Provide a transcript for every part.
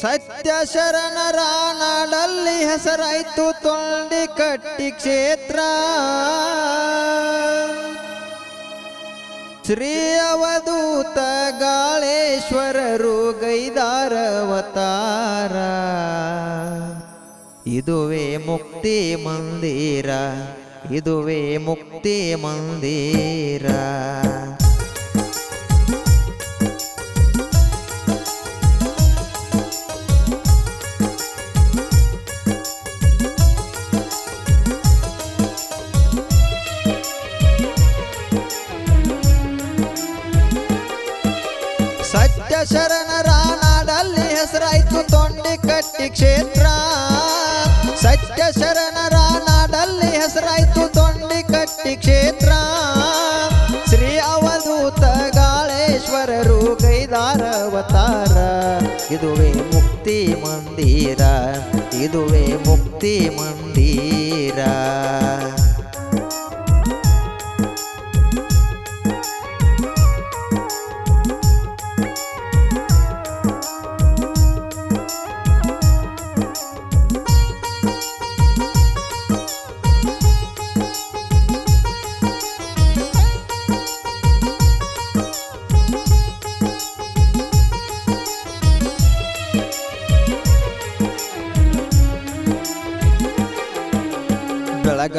ಸತ್ಯ ಶರಣರ ನಾಡಲ್ಲಿ ಹೆಸರಾಯ್ತು ತೊಂಡಿ ಕಟ್ಟಿ ಕ್ಷೇತ್ರ. ಶ್ರೀ ಅವಧೂತ ಗಾಳೇಶ್ವರರು ಗೈದಾರ ಅವತಾರ. ಇದುವೇ ಮುಕ್ತಿ ಮಂದಿರ, ಇದುವೇ ಮುಕ್ತಿ ಮಂದಿರ. ಶರಣರ ನಾಡಲ್ಲಿ ಹೆಸರಾಯ್ತು ತೊಂಡಿ ಕಟ್ಟಿ ಕ್ಷೇತ್ರ. ಸತ್ಯ ಶರಣರ ನಾಡಲ್ಲಿ ಹೆಸರಾಯ್ತು ತೊಂಡಿ ಕಟ್ಟಿ ಕ್ಷೇತ್ರ. ಶ್ರೀ ಅವಧೂತ ಗಾಳೇಶ್ವರರು ಗೈದಾರ ಅವತಾರ. ಇದುವೇ ಮುಕ್ತಿ ಮಂದಿರ, ಇದುವೇ ಮುಕ್ತಿ ಮಂದಿರ.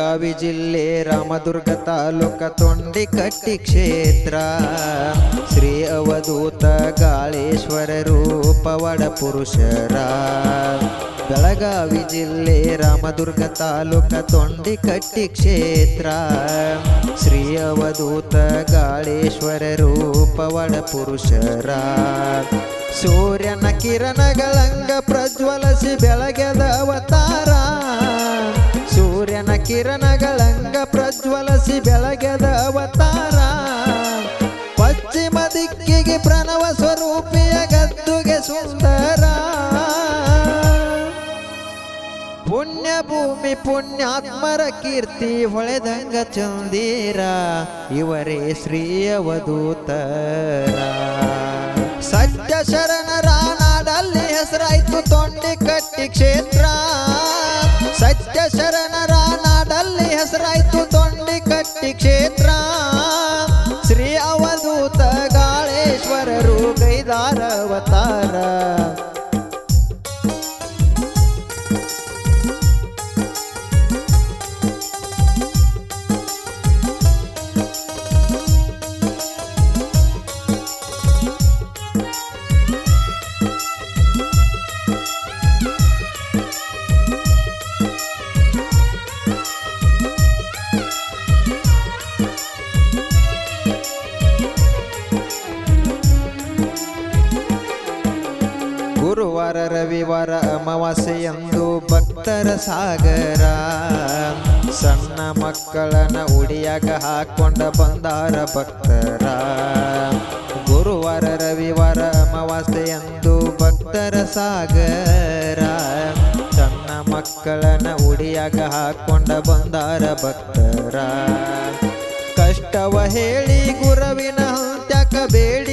ಬೆಳಗಾವಿ ಜಿಲ್ಲೆ ರಾಮದುರ್ಗ ತಾಲೂಕ ತೊಂಡಿಕಟ್ಟಿ ಕ್ಷೇತ್ರ. ಶ್ರೀ ಅವಧೂತ ಗಾಳೇಶ್ವರ ರೂಪವಡ ಪುರುಷರ. ಬೆಳಗಾವಿ ಜಿಲ್ಲೆ ರಾಮದುರ್ಗ ತಾಲೂಕ ತೊಂಡಿಕಟ್ಟಿ ಕ್ಷೇತ್ರ. ಶ್ರೀ ಅವಧೂತ ಗಾಳೇಶ್ವರ ರೂಪವಡ ಪುರುಷರ. ಸೂರ್ಯನ ಕಿರಣಗಳಂಗ ಪ್ರಜ್ವಲಿಸಿ ಬೆಳಗೆದ ಅವತಾರ. ಕಿರಣಗಳಂಗ ಪ್ರಜ್ವಲಿಸಿ ಬೆಳಗೆದ ಅವತಾರ. ಪಶ್ಚಿಮ ದಿಕ್ಕಿಗೆ ಪ್ರಣವ ಸ್ವರೂಪಿಯ ಗದ್ದುಗೆ ಸುಂದರ. ಪುಣ್ಯ ಭೂಮಿ ಪುಣ್ಯಾತ್ಮರ ಕೀರ್ತಿ ಹೊಳೆದಂಗ ಚಂದೀರ. ಇವರೇ ಶ್ರೀಯ ಅವಧೂತರ ಸತ್ಯ ಶರಣರ ನಾಡಲ್ಲಿ ಹೆಸರಾಯ್ತು ತೊಂಡಿ ಕಟ್ಟಿ ಕ್ಷೇತ್ರ. ಸತ್ಯ ಶರಣರ ರವಿವಾರ ಅಮಾವಾಸ್ಯೆಯಂದು ಭಕ್ತರ ಸಾಗರ. ಸಣ್ಣ ಮಕ್ಕಳನ್ನ ಉಡಿಯಾಗ ಹಾಕೊಂಡ ಬಂದಾರ ಭಕ್ತರ. ಗುರುವಾರ, ರವಿವಾರ ಅಮಾವಾಸ್ಯೆಯಂದು ಭಕ್ತರ ಸಾಗರ. ಸಣ್ಣ ಮಕ್ಕಳನ್ನ ಉಡಿಯಾಗ ಹಾಕೊಂಡ ಬಂದಾರ ಭಕ್ತರ. ಕಷ್ಟವ ಹೇಳಿ ಗುರುವಿನ ಹಂತ್ಯಕ ಬೇಡಿಕೊಂಡಾರ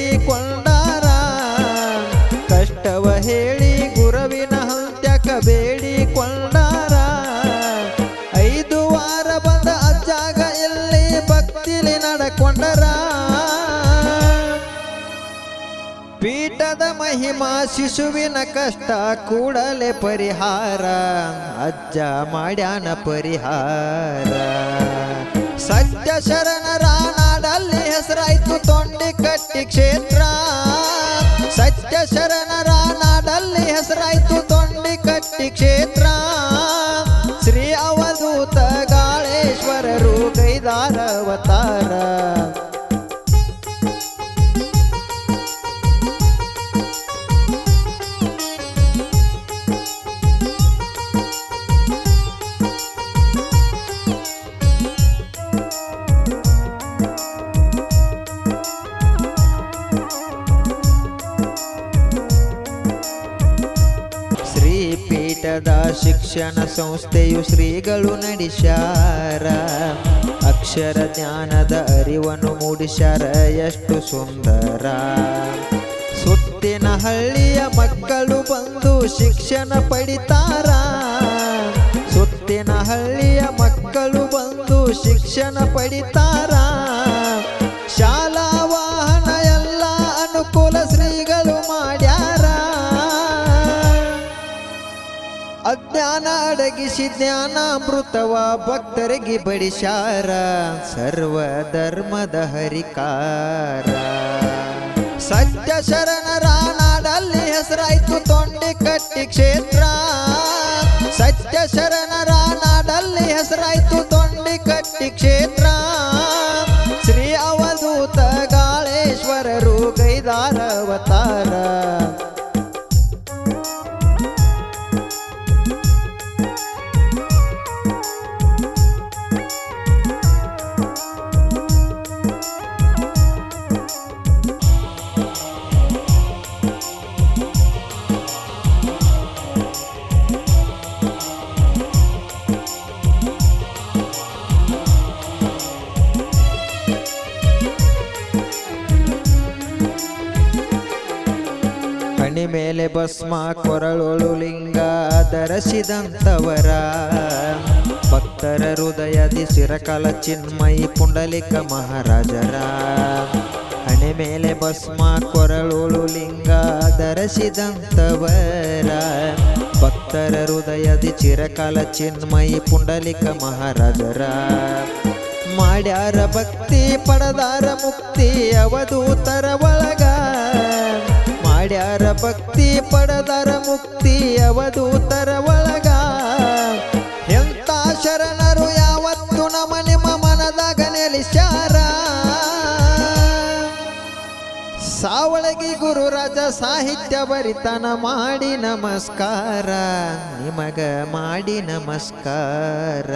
ಮಹಿಮಾ ಶಿಶುವಿನ ಕಷ್ಟ ಕೂಡಲೇ ಪರಿಹಾರ. ಅಜ್ಜ ಮಾಡ್ಯಾನ ಪರಿಹಾರ. ಸತ್ಯ ಶರಣರ ನಾಡಲ್ಲಿ ಹೆಸರಾಯ್ತು ತೊಂಡಿ ಕಟ್ಟಿ ಕ್ಷೇತ್ರ. ಸತ್ಯ ಶರಣರ ಪೀಠದ ಶಿಕ್ಷಣ ಸಂಸ್ಥೆಯು ಶ್ರೀಗಳು ನಡೆಸಾರ ಅಕ್ಷರ ಜ್ಞಾನದ ಅರಿವನ್ನು ಮೂಡಿಸ್ಯಾರ. ಎಷ್ಟು ಸುಂದರ. ಸುತ್ತಿನ ಹಳ್ಳಿಯ ಮಕ್ಕಳು ಬಂದು ಶಿಕ್ಷಣ ಪಡಿತಾರ. ಸುತ್ತಿನ ಹಳ್ಳಿಯ ಮಕ್ಕಳು ಬಂದು ಶಿಕ್ಷಣ ಪಡಿತಾರ. ಶಾಲಾ ವಾಹನ ಎಲ್ಲ ಅನುಕೂಲ ಶ್ರೀಗಳು ಅಜ್ಞಾನ ಅಡಗಿಸಿ ಜ್ಞಾನಾಮೃತವ ಭಕ್ತರಿಗೆ ಬಡಿಸಾರ. ಸರ್ವ ಧರ್ಮದ ಹರಿಕಾರ. ಸತ್ಯ ಶರಣರ ನಾಡಲ್ಲಿ ಹೆಸರಾಯ್ತು ತೊಂಡಿ ಕಟ್ಟಿ ಕ್ಷೇತ್ರ. ಸತ್ಯ ಶರಣರ ನಾಡಲ್ಲಿ ಹೆಸರಾಯ್ತು ತೊಂಡಿ ಕಟ್ಟಿ ಕ್ಷೇತ್ರ. ಶ್ರೀ ಅವಧೂತ ಗಾಳೇಶ್ವರರು ಗೈದಾರ ಅವತಾರ. ಮೇಲೆ ಭಸ್ಮ ಕೊರಳೊಳು ಲಿಂಗ ಧರಿಸಿದಂಥವರ ಭಕ್ತರ ಹೃದಯದಿ ಸಿರಕಲ ಚಿನ್ಮಯಿ ಪುಂಡಲಿಕ ಮಹಾರಾಜರ. ಹಣೆ ಮೇಲೆ ಭಸ್ಮ ಕೊರಳೊಳು ಲಿಂಗ ಧರಿಸಿದಂಥವರ ಭಕ್ತರ ಹೃದಯದಿ ಚಿರಕಾಲ ಚಿನ್ಮಯಿ ಪುಂಡಲಿಕ ಮಹಾರಾಜರ. ಮಾಡ್ಯಾರ ಭಕ್ತಿ ಪಡದಾರ ಮುಕ್ತಿ ಅವಧೂತರ ಒಳಗ ಮಾಡ್ಯಾರ ಭಕ್ತಿ ಪಡದರ ಮುಕ್ತಿ ಅವಧೂತರ ಒಳಗ. ಎಂತ ಶರಣರು ಯಾವತ್ತು ನಮ್ಮ ನಿಮ್ಮ ಮನದಾಗ ನೆಲೆಸ್ಯಾರ. ಸಾವಳಗಿ ಗುರುರಾಜ ಸಾಹಿತ್ಯ ಬರಿತನ ಮಾಡಿ ನಮಸ್ಕಾರ. ನಿಮಗ ಮಾಡಿ ನಮಸ್ಕಾರ.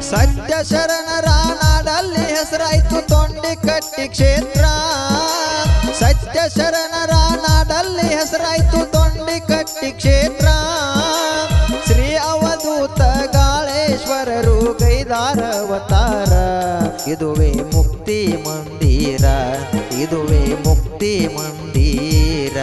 ಸತ್ಯ ಶರಣರ ನಾಡಲ್ಲಿ ಹೆಸರಾಯ್ತು ತೊಂಡಿ ಕಟ್ಟಿ ಕ್ಷೇತ್ರ. ಸತ್ಯ ಹೆಸರಾಯ್ತು ಶಕ್ತಿ ಕ್ಷೇತ್ರ. ಶ್ರೀ ಅವಧೂತ ಗಾಳೇಶ್ವರರು ಕೈದಾರ ಅವತಾರ. ಇದುವೇ ಮುಕ್ತಿ ಮಂದಿರ ಇದುವೇ ಮುಕ್ತಿ ಮಂದಿರ.